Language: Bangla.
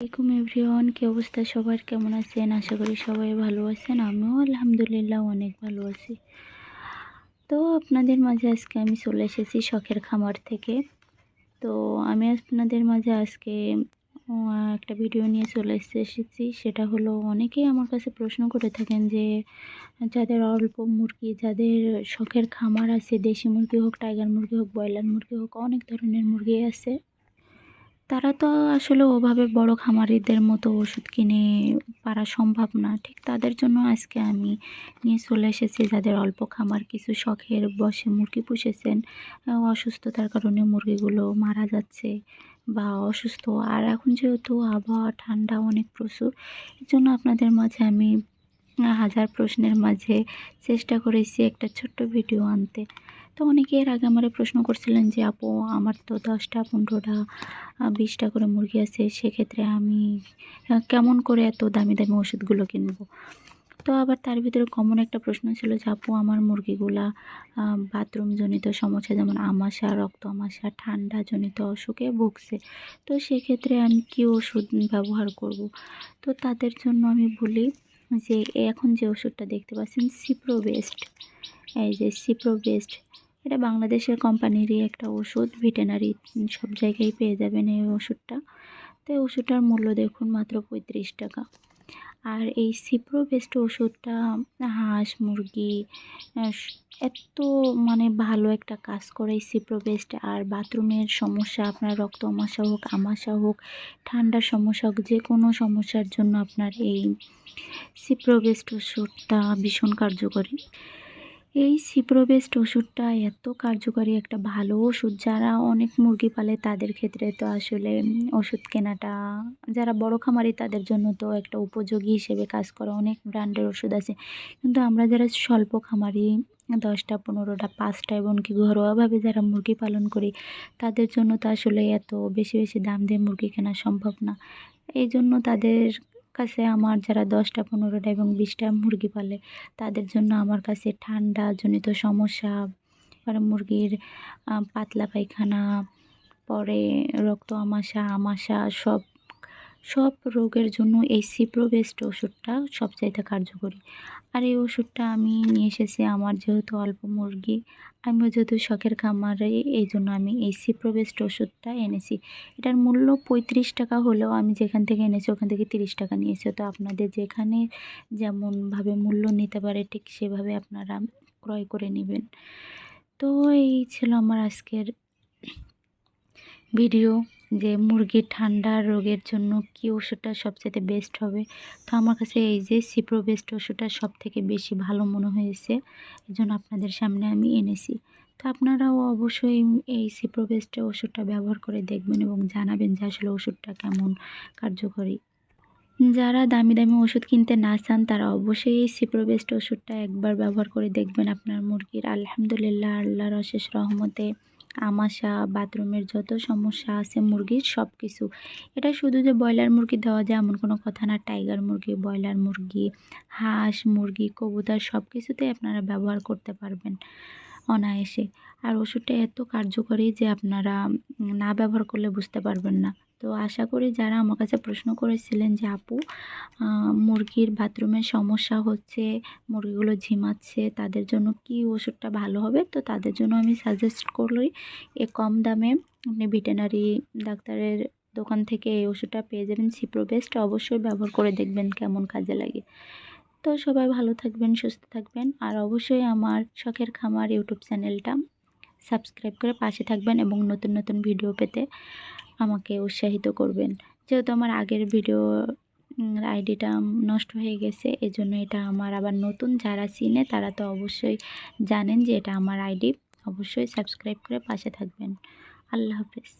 আসসালামাইকুম এভরিওয়ান, কি অবস্থা সবার? কেমন আছেন? আশা করি সবাই ভালো আছেন। আমিও আলহামদুলিল্লাহ অনেক ভালো আছি। তো আপনাদের মাঝে আজকে আমি চলে এসেছি শখের খামার থেকে। তো আমি আপনাদের মাঝে আজকে একটা ভিডিও নিয়ে চলে এসেছি। সেটা হলো, অনেকেই আমার কাছে প্রশ্ন করে থাকেন যে, যাদের অল্প মুরগি, যাদের শখের খামার আছে, দেশি মুরগি হোক, টাইগার মুরগি হোক, ব্রয়লার মুরগি হোক, অনেক ধরনের মুরগি আছে। তারা তো আসলে ওভাবে বড় খামারিদের মতো ওষুধ কিনে পারা সম্ভব না। ঠিক তাদের জন্য আজকে আমি নিয়ে চলে এসেছি যাদের অল্প খামার, কিছু শখের বসে মুরগি পুষেছেন। অসুস্থতার কারণে মুরগিগুলো মারা যাচ্ছে বা অসুস্থ। আর এখন যেহেতু আবহাওয়া ঠান্ডা, অনেক প্রচুর এর জন্য আপনাদের মাঝে আমি হাজার প্রশ্নের মাঝে চেষ্টা করেছি একটা ছোট্ট ভিডিও আনতে। তো অনেকে এর আগে আমার প্রশ্ন করছিলেন যে, আপু, আমার তো দশটা, পনেরোটা বিশটা করে মুরগি আছে, সেক্ষেত্রে আমি কেমন করে এত দামি দামি ওষুধগুলো কিনবো? তো আবার তার ভিতরে কমন একটা প্রশ্ন ছিল যে, আপু, আমার মুরগিগুলা বাথরুমজনিত সমস্যা, যেমন আমাশা, রক্ত আমাশা ঠান্ডাজনিত অসুখে ভুগছে, তো সেক্ষেত্রে আমি কী ওষুধ ব্যবহার করব? তো তাদের জন্য আমি বলি যে এখন যে ওষুধটা দেখতে পাচ্ছেন সিপ্রো বেস্ট এই যে সিপ্রো বেস্ট এটা বাংলাদেশের কোম্পানিরই একটা ওষুধ ভেটেনারি সব জায়গায় পেয়ে যাবেন এই ওষুধটা। তো এই ওষুধটার মূল্য দেখুন মাত্র পঁয়ত্রিশ টাকা। আর এই সিপ্রো বেস্ট ওষুধটা, হাঁস, মুরগি এত মানে ভালো একটা কাজ করে এই সিপ্রো বেস্ট আর বাথরুমের সমস্যা আপনার রক্ত আমাশা হোক আমাশা হোক, ঠান্ডার সমস্যা হোক, যে কোনো সমস্যার জন্য আপনার এই সিপ্রো বেস্ট ওষুধটা ভীষণ কার্যকরী। এই সিপ্রোবেস্ট ওষুধটা এত কার্যকরী, একটা ভালো ওষুধ। যারা অনেক মুরগি পালে তাদের ক্ষেত্রে তো আসলে ওষুধ কেনাটা, যারা বড় খামারি তাদের জন্য তো একটা উপযোগী হিসেবে কাজ করে। অনেক ব্র্যান্ডের ওষুধ আছে। কিন্তু আমরা যারা স্বল্প খামারি, দশটা, পনেরোটা, পাঁচটা এমনকি ঘরোয়াভাবে যারা মুরগি পালন করি, তাদের জন্য তো আসলে এত বেশি বেশি দাম দিয়ে মুরগি কেনা সম্ভব না। এই জন্য তাদের কাছে আমার যারা দশটা, পনেরোটা এবং বিশটা মুরগি পালে, তাদের জন্য আমার কাছে ঠান্ডা জনিত সমস্যা মুরগির পাতলা পায়খানা, পরে রক্ত আমাশা আমাশা সব সব রোগের জন্য এই সিপ্রোবেস্ট ওষুধটা সবচাইতে কার্যকরী। আর এই ওষুধটা আমি নিয়ে এসেছি আমার যেহেতু অল্প মুরগি আমিও যেহেতু শখের খামারে, এই জন্য আমি এই সিপ্রোবেস্ট ওষুধটা এনেছি। এটার মূল্য পঁয়ত্রিশ টাকা হলেও আমি যেখান থেকে এনেছি ওখান থেকে তিরিশ টাকা নিয়েছি। তো আপনাদের যেখানে যেমনভাবে মূল্য নিতে পারে, ঠিক সেভাবে আপনারা ক্রয় করে নেবেন। তো এই ছিল আমার আজকের ভিডিও। যে মুরগির ঠান্ডা রোগের জন্য কী ওষুধটা সবচেয়ে বেস্ট হবে? তো আমার কাছে এই যে সিপ্রো বেস্ট ওষুধটা সব থেকে বেশি ভালো মনে হয়েছে এই জন্য আপনাদের সামনে আমি এনেছি। তো আপনারাও অবশ্যই এই সিপ্রো বেস্ট ওষুধটা ব্যবহার করে দেখবেন এবং জানাবেন যে আসলে ওষুধটা কেমন কার্যকরী। যারা দামি দামি ওষুধ কিনতে না চান, তারা অবশ্যই এই সিপ্রোবেস্ট ওষুধটা একবার ব্যবহার করে দেখবেন আপনার মুরগির। আলহামদুলিল্লাহ, আল্লাহর অশেষ রহমতে। আমাশা, বাথরুমের যত সমস্যা আছে, মুরগির সব কিছু এটা শুধু যে ব্রয়লার মুরগি দেওয়া যায় এমন কোনো কথা না। টাইগার মুরগি, ব্রয়লার মুরগি, হাঁস মুরগি, কবুতর সব কিছুতে আপনারা ব্যবহার করতে পারবেন অনায়াসে। আর ওষুধটা এত কার্যকরী যে আপনারা না ব্যবহার করলে বুঝতে পারবেন না। তো আশা করি যারা আমার কাছে প্রশ্ন করেছিলেন যে, আপু মুরগির বাথরুমের সমস্যা হচ্ছে, মুরগিগুলো ঝিমাচ্ছে, তাদের জন্য কি ওষুধটা ভালো হবে? তো তাদের জন্য আমি সাজেস্ট করলি এ কম দামে আপনি ভেটেনারি ডাক্তারের দোকান থেকে এই ওষুধটা পেয়ে যাবেন সিপ্রোবেস্ট অবশ্যই ব্যবহার করে দেখবেন কেমন কাজে লাগে। তো সবাই ভালো থাকবেন, সুস্থ থাকবেন, আর অবশ্যই আমার শখের খামার ইউটিউব চ্যানেলটা সাবস্ক্রাইব করে পাশে থাকবেন এবং নতুন নতুন ভিডিও পেতে আমাকে উৎসাহিত করবেন। যেহেতু আমার আগের ভিডিও আইডিটা নষ্ট হয়ে গেছে, এজন্য এটা আমার আবার নতুন যারা চিনে তারা তো অবশ্যই জানেন যে এটা আমার আইডি। অবশ্যই সাবস্ক্রাইব করে পাশে থাকবেন। আল্লাহ হাফেজ।